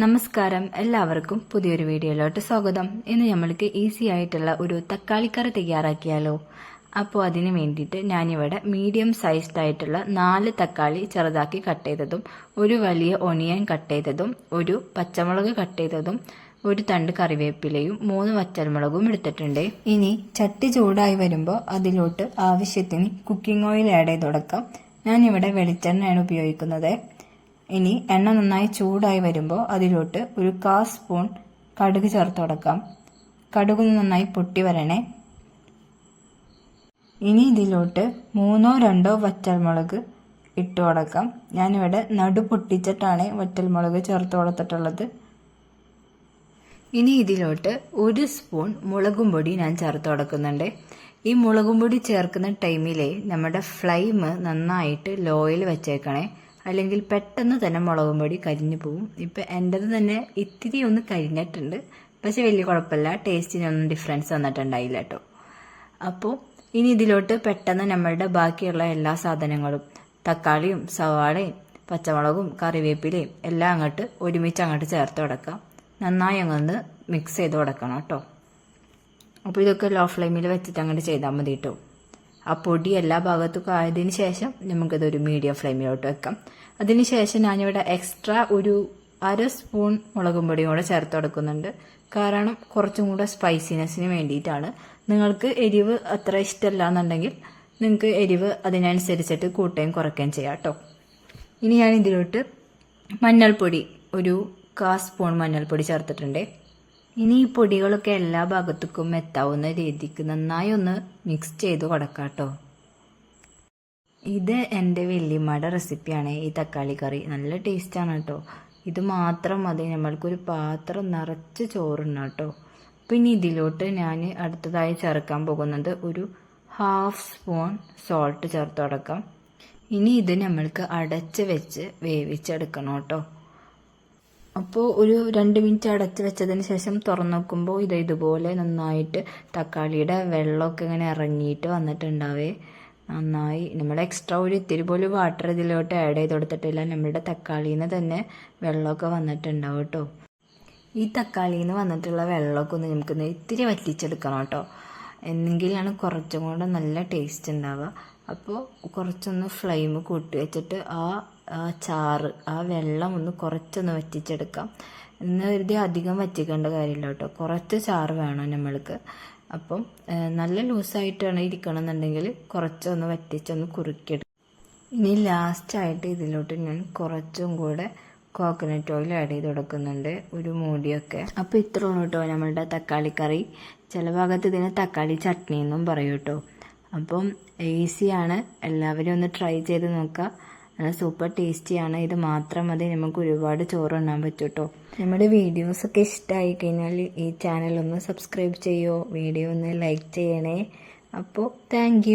നമസ്കാരം എല്ലാവർക്കും പുതിയൊരു വീഡിയോയിലോട്ട് സ്വാഗതം. ഇന്ന് നമ്മൾക്ക് ഈസി ആയിട്ടുള്ള ഒരു തക്കാളിക്കറി തയ്യാറാക്കിയാലോ. അപ്പോൾ അതിന് വേണ്ടിയിട്ട് ഞാനിവിടെ മീഡിയം സൈസ്ഡ് ആയിട്ടുള്ള നാല് തക്കാളി ചെറുതാക്കി കട്ട് ചെയ്തതും ഒരു വലിയ ഒണിയൻ കട്ട് ചെയ്തതും ഒരു പച്ചമുളക് കട്ട് ചെയ്തതും ഒരു തണ്ട് കറിവേപ്പിലയും മൂന്ന് വറ്റൽമുളകും എടുത്തിട്ടുണ്ട്. ഇനി ചട്ടി ചൂടായി വരുമ്പോൾ അതിലോട്ട് ആവശ്യത്തിന് കുക്കിംഗ് ഓയിൽ ആഡ് ചെയ്ത് കൊടുക്കാം. ഞാനിവിടെ വെളിച്ചെണ്ണയാണ് ഉപയോഗിക്കുന്നത്. ഇനി എണ്ണ നന്നായി ചൂടായി വരുമ്പോൾ അതിലോട്ട് ഒരു കാ സ്പൂൺ കടുക് ചേർത്ത് കൊടുക്കാം കടുക് നന്നായി പൊട്ടി വരണേ. ഇനി ഇതിലോട്ട് മൂന്നോ രണ്ടോ വറ്റൽമുളക് ഇട്ട് കൊടുക്കാം ഞാനിവിടെ നടു പൊട്ടിച്ചിട്ടാണ് വറ്റൽമുളക് ചേർത്ത് കൊടുത്തിട്ടുള്ളത്. ഇനി ഇതിലോട്ട് ഒരു സ്പൂൺ മുളകും പൊടി ഞാൻ ചേർത്ത് കൊടുക്കുന്നുണ്ട്. ഈ മുളകും പൊടി ചേർക്കുന്ന ടൈമിലെ നമ്മുടെ ഫ്ലെയിം നന്നായിട്ട് ലോയിൽ വെച്ചേക്കണേ. അല്ലെങ്കിൽ പെട്ടെന്ന് തന്നെ മുളകും പൊടി കരിഞ്ഞു പോവും. ഇപ്പം എന്റെത് തന്നെ ഇത്തിരി ഒന്ന് കരിഞ്ഞിട്ടുണ്ട്. പക്ഷെ വലിയ കുഴപ്പമില്ല. ടേസ്റ്റിനൊന്നും ഡിഫറൻസ് വന്നിട്ടുണ്ടായില്ല കേട്ടോ. അപ്പോൾ ഇനി ഇതിലോട്ട് പെട്ടെന്ന് നമ്മളുടെ ബാക്കിയുള്ള എല്ലാ സാധനങ്ങളും തക്കാളിയും സവാളയും പച്ചമുളകും കറിവേപ്പിലയും എല്ലാം അങ്ങോട്ട് ഒരുമിച്ച് അങ്ങോട്ട് ചേർത്ത് കൊടുക്കാം. നന്നായി അങ്ങൊന്ന് മിക്സ് ചെയ്ത് കൊടുക്കണം കേട്ടോ. അപ്പോൾ ഇതൊക്കെ ലോ ഫ്ലെയിമിൽ വെച്ചിട്ട് അങ്ങോട്ട് ചെയ്താൽ മതി കേട്ടോ ആ പൊടി എല്ലാ ഭാഗത്തും ആയതിനു ശേഷം നമുക്കിതൊരു മീഡിയം ഫ്ലെയിമിലോട്ട് വെക്കാം. അതിന് ശേഷം ഞാനിവിടെ എക്സ്ട്രാ ഒരു അര സ്പൂൺ മുളകും പൊടിയും കൂടെ ചേർത്ത് കൊടുക്കുന്നുണ്ട്. കാരണം കുറച്ചും കൂടെ സ്പൈസിനെസ്സിന് വേണ്ടിയിട്ടാണ്. നിങ്ങൾക്ക് എരിവ് അത്ര ഇഷ്ടമല്ല എന്നുണ്ടെങ്കിൽ നിങ്ങൾക്ക് എരിവ് അതിനനുസരിച്ചിട്ട് കൂട്ടുകയും കുറയ്ക്കുകയും ചെയ്യാം കേട്ടോ. ഇനി ഞാൻ ഇതിലോട്ട് മഞ്ഞൾപ്പൊടി ഒരു കാ സ്പൂൺ മഞ്ഞൾപ്പൊടി ചേർത്തിട്ടുണ്ട്. ഇനി ഈ പൊടികളൊക്കെ എല്ലാ ഭാഗത്തേക്കും എത്താവുന്ന രീതിക്ക് നന്നായി ഒന്ന് മിക്സ് ചെയ്ത് കൊടുക്കാം കേട്ടോ ഇത് എന്റെ വെല്ലിമ്മയുടെ റെസിപ്പിയാണ് ഈ തക്കാളി കറി നല്ല ടേസ്റ്റാണ് കേട്ടോ. ഇത് മാത്രം മതി. നമ്മൾക്കൊരു പാത്രം നിറച്ച് ചോറുണ്ണ കേട്ടോ. പിന്നെ ഇതിലോട്ട് ഞാൻ അടുത്തതായി ചേർക്കാൻ പോകുന്നത് ഒരു ഹാഫ് സ്പൂൺ സോൾട്ട് ചേർത്ത് കൊടുക്കാം. ഇനി ഇത് നമ്മൾക്ക് അടച്ച് വെച്ച് വേവിച്ചെടുക്കണം കേട്ടോ. അപ്പോൾ ഒരു രണ്ട് മിനിറ്റ് അടച്ച് വെച്ചതിന് ശേഷം തുറന്നു നോക്കുമ്പോൾ ഇത് ഇതുപോലെ നന്നായിട്ട് തക്കാളിയുടെ വെള്ളമൊക്കെ ഇങ്ങനെ ഇറങ്ങിയിട്ട് വന്നിട്ടുണ്ടാവേ. നന്നായി. നമ്മൾ എക്സ്ട്രാ ഒരു ഇത്തിരി പോലും വാട്ടർ ഇതിലോട്ട് ആഡ് ചെയ്ത് കൊടുത്തിട്ടില്ല. നമ്മളുടെ തക്കാളിയിൽ നിന്ന് തന്നെ വെള്ളമൊക്കെ വന്നിട്ടുണ്ടാവും കേട്ടോ. ഈ തക്കാളിയിൽ നിന്ന് വന്നിട്ടുള്ള വെള്ളമൊക്കെ ഒന്ന് നമുക്കൊന്ന് ഇത്തിരി വറ്റിച്ചെടുക്കണം കേട്ടോ. എന്നെങ്കിലാണ് കുറച്ചും കൂടെ നല്ല ടേസ്റ്റ് ഉണ്ടാവുക. അപ്പോൾ കുറച്ചൊന്ന് ഫ്ലെയിം കൂട്ടി വെച്ചിട്ട് ആ ആ ചാറ് ആ വെള്ളം ഒന്ന് കുറച്ചൊന്ന് വറ്റിച്ചെടുക്കാം. എന്ന് കരുതി അധികം വറ്റിക്കേണ്ട കാര്യമില്ല കേട്ടോ. കുറച്ച് ചാറ് വേണം നമ്മൾക്ക്. അപ്പം നല്ല ലൂസായിട്ടാണ് ഇരിക്കണമെന്നുണ്ടെങ്കിൽ കുറച്ചൊന്ന് വറ്റിച്ചൊന്ന് കുറുക്കിയെടുക്കും ഇനി ലാസ്റ്റായിട്ട് ഇതിലോട്ട് ഞാൻ കുറച്ചും കൂടെ കോക്കനട്ട് ഓയിൽ ആഡ് ചെയ്ത് കൊടുക്കുന്നുണ്ട് ഒരു മൂടിയൊക്കെ. അപ്പോൾ ഇത്ര ഉള്ളൂ കേട്ടോ നമ്മളുടെ തക്കാളി കറി. ചില ഭാഗത്ത് ഇതിന് തക്കാളി ചട്നി എന്നും പറയും കേട്ടോ. അപ്പം ഈസിയാണ് എല്ലാവരും ഒന്ന് ട്രൈ ചെയ്ത് നോക്കുക. നല്ല സൂപ്പർ ടേസ്റ്റിയാണ് ഇത് മാത്രം മതി. നമുക്ക് ഒരുപാട് ചോറ് ഉണ്ണാൻ പറ്റും കേട്ടോ നമ്മുടെ വീഡിയോസൊക്കെ ഇഷ്ടമായി കഴിഞ്ഞാൽ ഈ ചാനൽ ഒന്ന് സബ്സ്ക്രൈബ് ചെയ്യോ? വീഡിയോ ഒന്ന് ലൈക്ക് ചെയ്യണേ. അപ്പോൾ താങ്ക്